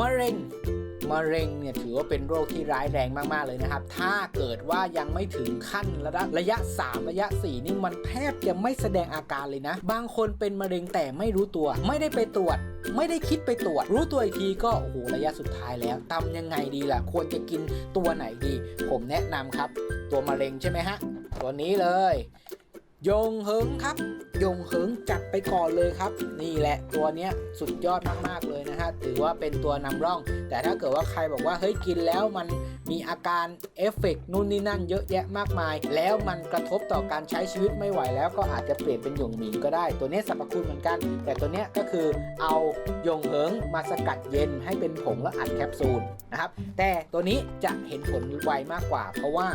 มะเร็งมะเร็งเนี่ยถือว่าเป็นโรคที่ร้ายแรงมากๆเลยนะครับ ถ้าเกิดว่ายังไม่ถึงขั้นระดับระยะ 3 ระยะ 4 นี่มันแทบจะไม่แสดงอาการเลยนะ บางคนเป็นมะเร็งแต่ไม่รู้ตัว ไม่ได้ไปตรวจ ไม่ได้คิดไปตรวจ รู้ตัวอีกทีก็โอ้โหระยะสุดท้ายแล้วทำยังไงดีล่ะ ควรจะกินตัวไหนดี ผมแนะนำครับ ตัวมะเร็งใช่ไหมฮะ ตัวนี้เลย ยงเหิงครับ ยงเหิงจัดไปก่อนเลยครับ นี่แหละตัวเนี้ยสุดยอดมากๆเลยนะฮะถือว่าเป็นตัวนำร่อง แต่ถ้าเกิดว่าใครบอกว่าเฮ้ยกินแล้วมันมีอาการเอฟเฟกต์นู่นนี่นั่นเยอะแยะมากมาย แล้วมันกระทบต่อการใช้ชีวิตไม่ไหวแล้วก็อาจจะเปลี่ยนเป็นหยงหมิงก็ได้ ตัวนี้สรรพคุณเหมือนกัน แต่ตัวนี้ก็คือเอายงเหิงมาสกัดเย็นให้เป็นผงแล้วอัดแคปซูลนะครับแต่ตัวนี้จะเห็นผลไวมากกว่า เพราะว่า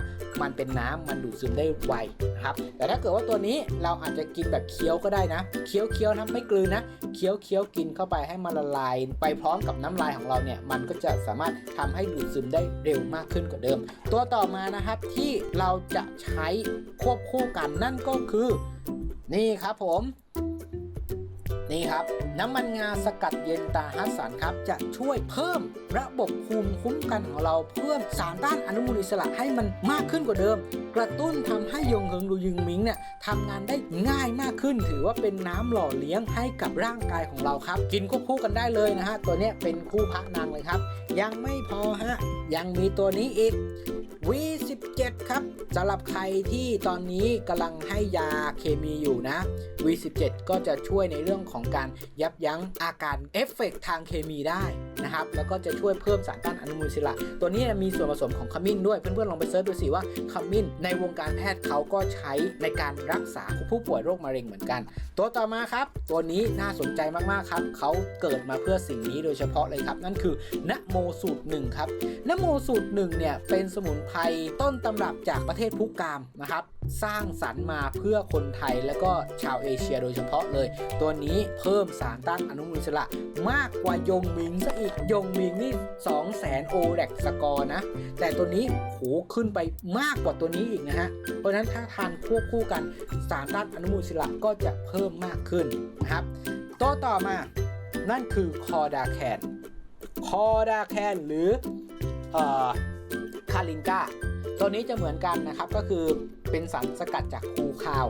มันเป็นน้ำมันดูดซึมได้ไวนะครับแต่ถ้าเกิดว่าตัวนี้เราอาจจะกินแบบเคี้ยวก็ได้นะเคี้ยวเคี้ยวนะไม่กลืนนะเคี้ยวเคี้ยวกินเข้าไปให้มันละลาย ไปพร้อมกับน้ำลายของเราเนี่ยมันก็จะสามารถทำให้ดูดซึมได้เร็วมากขึ้นกว่าเดิม ตัวต่อมานะครับที่เราจะใช้ควบคู่กันนั่นก็คือ นี่ครับผม นี่ครับ น้ำมันงาสกัดเย็นตาฮัสสันครับ จะช่วยเพิ่มระบบภูมิคุ้มกันของเราเพิ่มสารต้านอนุมูลอิสระให้มันมากขึ้นกว่าเดิม กระตุ้นทำให้ยงเฮิงดูยึงมิงเนี่ยทำงานได้ง่ายมากขึ้น ถือว่าเป็นน้ำหล่อเลี้ยงให้กับร่างกายของเราครับ กินควบคู่กันได้เลยนะฮะตัวเนี้ยเป็นคู่พระนางเลยครับ ยังไม่พอฮะยังมีตัวนี้อีก V17 ครับสำหรับใครที่ตอนนี้กำลังให้ยาเคมีอยู่นะ V17 ก็จะช่วยในเรื่องของการยับยั้งอาการเอฟเฟกต์ทางเคมีได้นะครับ แล้วก็จะช่วยเพิ่มสารต้านอนุมูลอิสระ ตัวนี้มีส่วนผสมของขมิ้นด้วย เพื่อนๆลองไปเซิร์ชดูสิว่าขมิ้นในวงการแพทย์เขาก็ใช้ในการรักษาผู้ป่วยโรคมะเร็งเหมือนกัน ตัวต่อมาครับ ตัวนี้น่าสนใจมากๆครับเขาเกิดมาเพื่อสิ่งนี้โดยเฉพาะเลยครับ นั่นคือนะโมสูตรหนึ่งครับนโมสูตรหนึ่งเนี่ยเป็นสมุนไพรต้นตำรับจากประเทศพุกามนะครับ สร้างสรรค์มาเพื่อคนไทยและก็ชาวเอเชียโดยเฉพาะเลย ตัวนี้เพิ่มสารต้านอนุมูลอิสระมากกว่ายงมิงซะอีกยงมิงนี่2 0 0แสนโอแรกสกอร์นะ แต่ตัวนี้โหขึ้นไปมากกว่าตัวนี้อีกนะฮะ เพราะฉะนั้นถ้าทานควบคู่กันสารต้านอนุมูลอิสระก็จะเพิ่มมากขึ้นนะครับตัวต่อมานั่นคือคอดาแคนคอดาแคนหรืออ่อ คาลินกาตัวนี้จะเหมือนกันนะครับก็คือเป็นสารสกัดจากคูคาว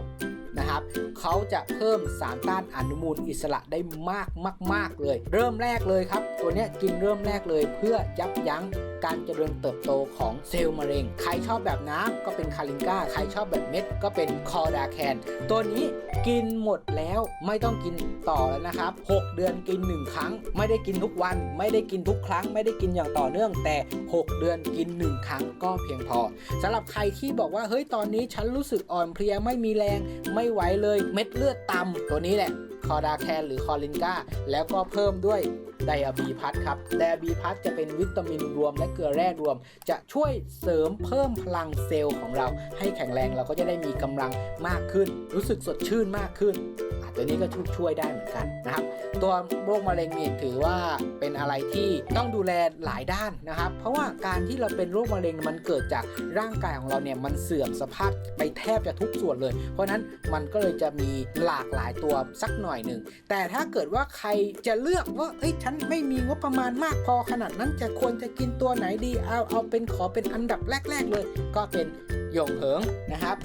นะครับเขาจะเพิ่มสารต้านอนุมูลอิสระได้มากมาก ๆ เลย เริ่มแรกเลยครับ ตัวเนี้ยกินเริ่มแรกเลยเพื่อยับยั้งการเจริญเติบโตของเซลล์มะเร็ง ใครชอบแบบน้ำก็เป็นคาลินกาใครชอบแบบเม็ดก็เป็นคอดาแคน ตัวนี้กินหมดแล้วไม่ต้องกินต่อแล้วนะครับ 6 เดือนกิน 1 ครั้ง ไม่ได้กินทุกวัน ไม่ได้กินทุกครั้ง ไม่ได้กินอย่างต่อเนื่องแต่ 6 เดือนกิน 1 ครั้งก็เพียงพอสำหรับใครที่บอกว่าเฮ้ยตอนนี้ฉันรู้สึกอ่อนเพลียไม่มีแรงไไม่ไหวเลยเม็ดเลือดต่ำตัวนี้แหละคอดาแคนหรือคอลินกาแล้วก็เพิ่มด้วย ไดอะบีพัทครับไดอะบีพัทจะเป็นวิตามินรวมและเกลือแร่รวม จะช่วยเสริมเพิ่มพลังเซลล์ของเรา ให้แข็งแรงเราก็จะได้มีกำลังมากขึ้น รู้สึกสดชื่นมากขึ้นอะตัวนี้ก็ช่วยได้เหมือนกันนะครับ ตัวโรคมะเร็งเนี่ยถือว่าเป็นอะไรที่ต้องดูแลหลายด้านนะครับ เพราะว่าการที่เราเป็นโรคมะเร็งมันเกิดจากร่างกายของเราเนี่ยมันเสื่อมสภาพไปแทบจะทุกส่วนเลย เพราะนั้นมันก็เลยจะมีหลากหลายตัวสักหน่อยหนึ่งแต่ถ้าเกิดว่าใครจะเลือกว่าเอ้ยฉันไม่มีงบประมาณมากพอขนาดนั้นจะควรจะกินตัวไหนดีเอาเอาเป็นขอเป็นอันดับแรก ๆ เลย ก็เป็นหยงเหิงนะครับ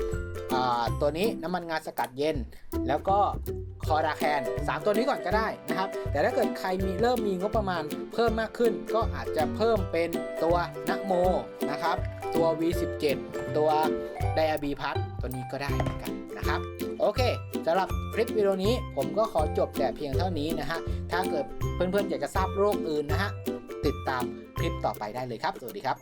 ตัวนี้น้ำมันงาสกัดเย็น แล้วก็คอดาแคน3 ตัวนี้ก่อนก็ได้นะครับ แต่ถ้าเกิดใครมีเริ่มมีงบประมาณเพิ่มมากขึ้น ก็อาจจะเพิ่มเป็นตัวนะโมนะครับ ตัว V17 ตัวไดอาบีพัท ตัวนี้ก็ได้เหมือนกันนะครับ โอเคสำหรับคลิปวิดีโอนี้ผมก็ขอจบแต่เพียงเท่านี้นะฮะ ถ้าเกิดเพื่อนๆอยากจะทราบโรคอื่นนะฮะ ติดตามคลิปต่อไปได้เลยครับ สวัสดีครับ